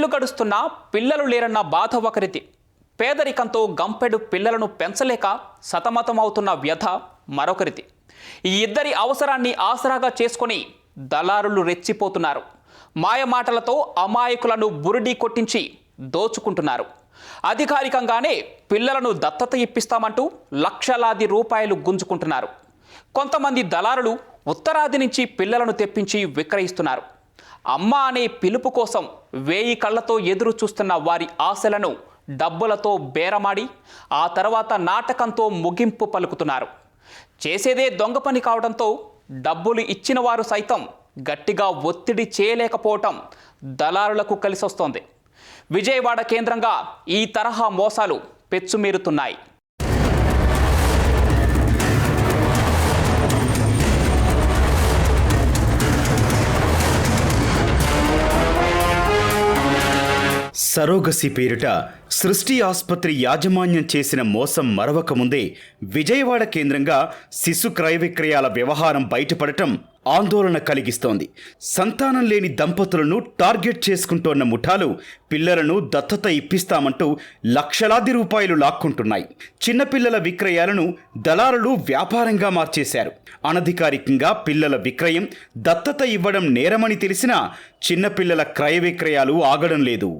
పెళ్ళై ఏళ్ళు గడుస్తున్నా పిల్లలు లేరన్న బాధ ఒకరిది. పేదరికంతో గంపెడు పిల్లలను పెంచలేక సతమతమవుతున్న వ్యధ మరొకరిది. ఈ ఇద్దరి అవసరాన్ని ఆసరాగా చేసుకొని దళారులు రెచ్చిపోతున్నారు. మాయమాటలతో అమాయకులను బురిడి కొట్టించి దోచుకుంటున్నారు. అధికారికంగానే పిల్లలను దత్తత ఇప్పిస్తామంటూ లక్షలాది రూపాయలు గుంజుకుంటున్నారు. కొంతమంది దళారులు ఉత్తరాది నుంచి పిల్లలను తెప్పించి విక్రయిస్తున్నారు. అమ్మ అనే పిలుపు కోసం వేయి కళ్ళతో ఎదురు చూస్తున్న వారి ఆశలను డబ్బులతో బేరమాడి ఆ తర్వాత నాటకంతో ముగింపు పలుకుతున్నారు. చేసేదే దొంగ పని కావడంతో డబ్బులు ఇచ్చిన వారు సైతం గట్టిగా ఒత్తిడి చేయలేకపోవటం దళారులకు కలిసొస్తోంది. విజయవాడ కేంద్రంగా ఈ తరహా మోసాలు పెచ్చుమీరుతున్నాయి. సరోగసి పేరిట సృష్టి ఆసుపత్రి యాజమాన్యం చేసిన మోసం మరవకముందే విజయవాడ కేంద్రంగా శిశు క్రయ విక్రయాల వ్యవహారం బయటపడటం ఆందోళన కలిగిస్తోంది. సంతానం లేని దంపతులను టార్గెట్ చేసుకుంటోన్న ముఠాలు పిల్లలను దత్తత ఇప్పిస్తామంటూ లక్షలాది రూపాయలు లాక్కుంటున్నాయి. చిన్నపిల్లల విక్రయాలను దళారులు వ్యాపారంగా మార్చేశారు. అనధికారికంగా పిల్లల విక్రయం దత్తత ఇవ్వడం నేరమని తెలిసినా చిన్నపిల్లల క్రయ విక్రయాలు ఆగడం లేదు.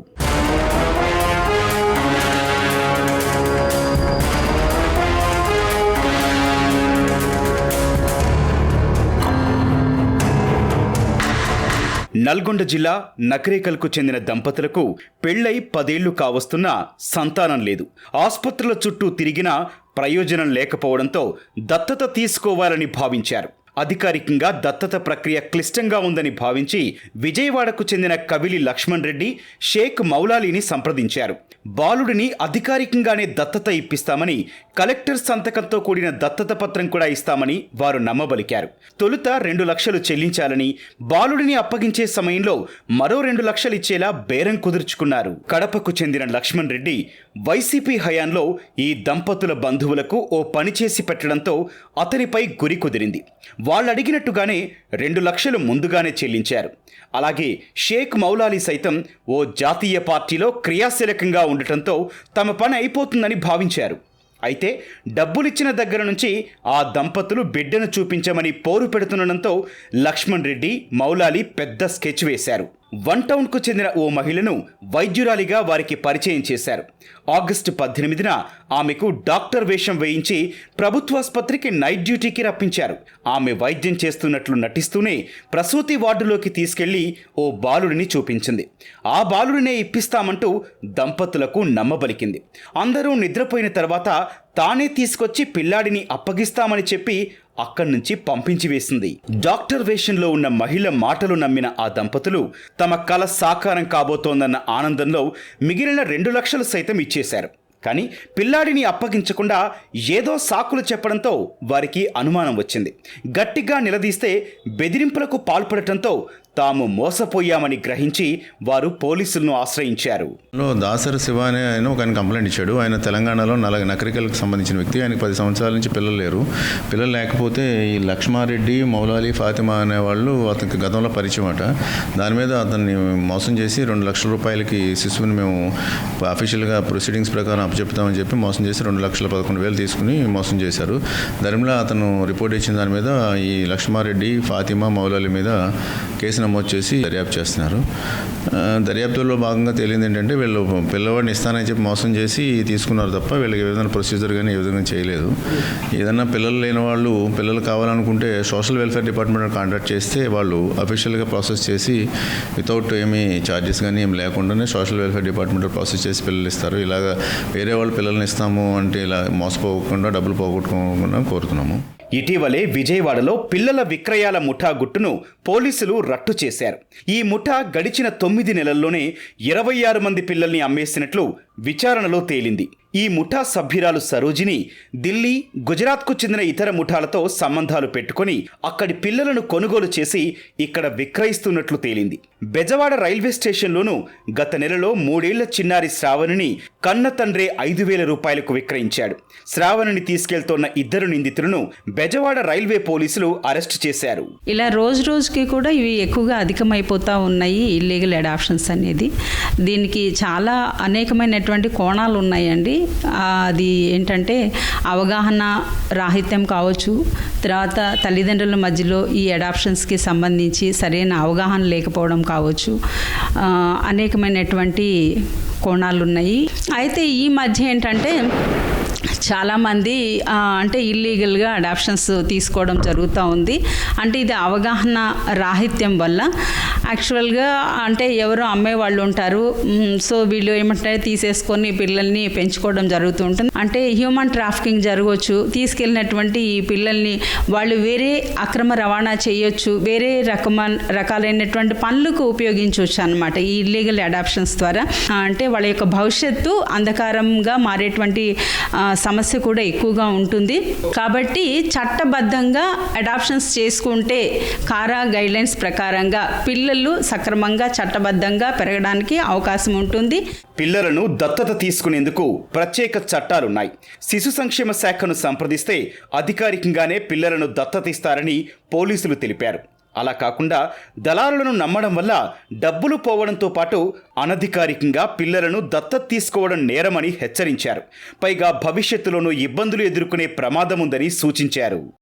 నల్గొండ జిల్లా నకరేకల్కు చెందిన దంపతులకు పెళ్ళై పదేళ్ళు కావస్తున్నా సంతానం లేదు. ఆసుపత్రుల చుట్టూ తిరిగినా ప్రయోజనం లేకపోవడంతో దత్తత తీసుకోవాలని భావించారు. అధికారికంగా దత్తత ప్రక్రియ క్లిష్టంగా ఉందని భావించి విజయవాడకు చెందిన కవిలి లక్ష్మణ్ రెడ్డి షేక్ మౌలాలీని సంప్రదించారు. బాలుడిని అధికారికంగానే దత్తత ఇప్పిస్తామని కలెక్టర్ సంతకంతో కూడిన దత్తత పత్రం కూడా ఇస్తామని వారు నమ్మబలికారు. తొలుత రెండు లక్షలు చెల్లించాలని బాలుడిని అప్పగించే సమయంలో మరో రెండు లక్షలు ఇచ్చేలా బేరం కుదుర్చుకున్నారు. కడపకు చెందిన లక్ష్మణ్ రెడ్డి వైసీపీ హయాంలో ఈ దంపతుల బంధువులకు ఓ పని చేసి పెట్టడంతో అతనిపై గురి కుదిరింది. వాళ్ళు అడిగినట్టుగానే రెండు లక్షలు ముందుగానే చెల్లించారు. అలాగే షేక్ మౌలాలి సైతం ఓ జాతీయ పార్టీలో క్రియాశీలకంగా ఉండటంతో తమ పని అయిపోతుందని భావించారు. అయితే డబ్బులిచ్చిన దగ్గర నుంచి ఆ దంపతులు బిడ్డను చూపించమని పోరు పెడుతుండటంతో లక్ష్మణ్ రెడ్డి మౌలాలి పెద్ద స్కెచ్ వేశారు. వన్ టౌన్కు చెందిన ఓ మహిళను వైద్యురాలిగా వారికి పరిచయం చేశారు. ఆగస్టు పద్దెనిమిదిన ఆమెకు డాక్టర్ వేషం వేయించి ప్రభుత్వాసుపత్రికి నైట్ డ్యూటీకి రప్పించారు. ఆమె వైద్యం చేస్తున్నట్లు నటిస్తూనే ప్రసూతి వార్డులోకి తీసుకెళ్ళి ఓ బాలుడిని చూపించింది. ఆ బాలుడినే ఇప్పిస్తామంటూ దంపతులకు నమ్మబలికింది. అందరూ నిద్రపోయిన తర్వాత తానే తీసుకొచ్చి పిల్లాడిని అప్పగిస్తామని చెప్పి అక్కడి నుంచి పంపించి వేసింది. డాక్టర్ వేషంలో ఉన్న మహిళ మాటలు నమ్మిన ఆ దంపతులు తమ కల సాకారం కాబోతోందన్న ఆనందంలో మిగిలిన రెండు లక్షలు సైతం ఇచ్చేశారు. కానీ పిల్లాడిని అప్పగించకుండా ఏదో సాకులు చెప్పడంతో వారికి అనుమానం వచ్చింది. గట్టిగా నిలదీస్తే బెదిరింపులకు పాల్పడటంతో తాము మోసపోయామని గ్రహించి వారు పోలీసులను ఆశ్రయించారు. దాసరి శివ అనే ఆయన ఒక ఆయన కంప్లైంట్ ఇచ్చాడు. ఆయన తెలంగాణలో నల నకరికలకు సంబంధించిన వ్యక్తి. ఆయనకి పది సంవత్సరాల నుంచి పిల్లలు లేరు. పిల్లలు లేకపోతే ఈ లక్ష్మారెడ్డి మౌలాలి ఫాతిమా అనే వాళ్ళు అతనికి గతంలో పరిచయం అట. దాని మీద అతన్ని మోసం చేసి రెండు లక్షల రూపాయలకి శిశువుని మేము అఫీషియల్గా ప్రొసీడింగ్స్ ప్రకారం అప్పచెప్తామని చెప్పి మోసం చేసి రెండు లక్షల పదకొండు వేలు తీసుకుని మోసం చేశారు. దరిమిలా అతను రిపోర్ట్ ఇచ్చిన దాని మీద ఈ లక్ష్మారెడ్డి ఫాతిమా మౌలాలి మీద కేసు నమోదు చేసి దర్యాప్తు చేస్తున్నారు. దర్యాప్తులో భాగంగా తేలింది ఏంటంటే వీళ్ళు పిల్లవాడిని ఇస్తానని చెప్పి మోసం చేసి తీసుకున్నారు తప్ప వీళ్ళకి ఏ విధంగా ప్రొసీజర్ కానీ ఏ విధంగా చేయలేదు. ఏదన్నా పిల్లలు లేని వాళ్ళు పిల్లలు కావాలనుకుంటే సోషల్ వెల్ఫేర్ డిపార్ట్మెంట్ కాంటాక్ట్ చేస్తే వాళ్ళు అఫీషియల్గా ప్రాసెస్ చేసి వితౌట్ ఏమీ ఛార్జెస్ కానీ ఏం లేకుండానే సోషల్ వెల్ఫేర్ డిపార్ట్మెంట్ ప్రాసెస్ చేసి పిల్లలు ఇస్తారు. ఇలాగ వేరే వాళ్ళు పిల్లల్ని ఇస్తాము అంటే ఇలా మోసపోకుండా డబ్బులు పోగొట్టుకోకుండా కోరుతున్నాము. ఇటీవలే విజయవాడలో పిల్లల విక్రయాల ముఠా గుట్టును పోలీసులు రట్టు చేశారు. ఈ ముఠా గడిచిన తొమ్మిది నెలల్లోనే ఇరవై ఆరు మంది పిల్లల్ని అమ్మేసినట్లు విచారణలో తేలింది. ఈ ముఠా సభ్యురాలు సరోజిని ఢిల్లీ గుజరాత్కు చెందిన ఇతర ముఠాలతో సంబంధాలు పెట్టుకొని అక్కడి పిల్లలను కొనుగోలు చేసి ఇక్కడ విక్రయిస్తున్నట్లు తేలింది. బెజవాడ రైల్వే స్టేషన్లోనూ గత నెలలో మూడేళ్ళ చిన్నారి శ్రావణిని కన్న తండ్రే ఐదు వేల రూపాయలకు విక్రయించాడు. శ్రావణిని తీసుకెళ్తోన్న ఇద్దరు నిందితులను బెజవాడ రైల్వే పోలీసులు అరెస్ట్ చేశారు. ఇలా రోజు రోజుకి కూడా ఇవి ఎక్కువగా అధికమైపోతూ ఉన్నాయి ఇల్లీగల్ అడాప్షన్స్ అనేది. దీనికి చాలా అనేకమైనటువంటి కోణాలు ఉన్నాయండి. అది ఏంటంటే అవగాహన రాహిత్యం కావచ్చు తర్వాత తల్లిదండ్రుల మధ్యలో ఈ అడాప్షన్స్కి సంబంధించి సరైన అవగాహన లేకపోవడం కావచ్చు. అనేకమైనటువంటి కోణాలు ఉన్నాయి. అయితే ఈ మధ్య ఏంటంటే చాలామంది అంటే ఇల్లీగల్గా అడాప్షన్స్ తీసుకోవడం జరుగుతూ ఉంది. అంటే ఇది అవగాహన రాహిత్యం వల్ల. యాక్చువల్గా అంటే ఎవరో అమ్మే వాళ్ళు ఉంటారు. సో వీళ్ళు ఏమంటారు తీసేసుకొని పిల్లల్ని పెంచుకోవడం జరుగుతూ ఉంటుంది. అంటే హ్యూమన్ ట్రాఫికింగ్ జరగవచ్చు. తీసుకెళ్ళినటువంటి ఈ పిల్లల్ని వాళ్ళు వేరే అక్రమ రవాణా చేయొచ్చు. వేరే రకమైన రకాలైనటువంటి పనులకు ఉపయోగించవచ్చు అనమాట ఈ ఇల్లీగల్ అడాప్షన్స్ ద్వారా. అంటే వాళ్ళ యొక్క భవిష్యత్తు అంధకారంగా మారేటువంటి సమస్య కూడా ఎక్కువగా ఉంటుంది. కాబట్టి చట్టబద్ధంగా అడాప్షన్స్ చేసుకుంటే కారా గైడ్లైన్స్ ప్రకారంగా పిల్లలు సక్రమంగా చట్టబద్ధంగా పెరగడానికి అవకాశం ఉంటుంది. పిల్లలను దత్తత తీసుకునేందుకు ప్రత్యేక చట్టాలున్నాయి. శిశు సంక్షేమ శాఖను సంప్రదిస్తే అధికారికంగానే పిల్లలను దత్తత ఇస్తారని పోలీసులు తెలిపారు. అలా కాకుండా దళారులను నమ్మడం వల్ల డబ్బులు పోవడంతో పాటు అనధికారికంగా పిల్లలను దత్తత తీసుకోవడం నేరమని హెచ్చరించారు. పైగా భవిష్యత్తులోనూ ఇబ్బందులు ఎదుర్కొనే ప్రమాదముందని సూచించారు.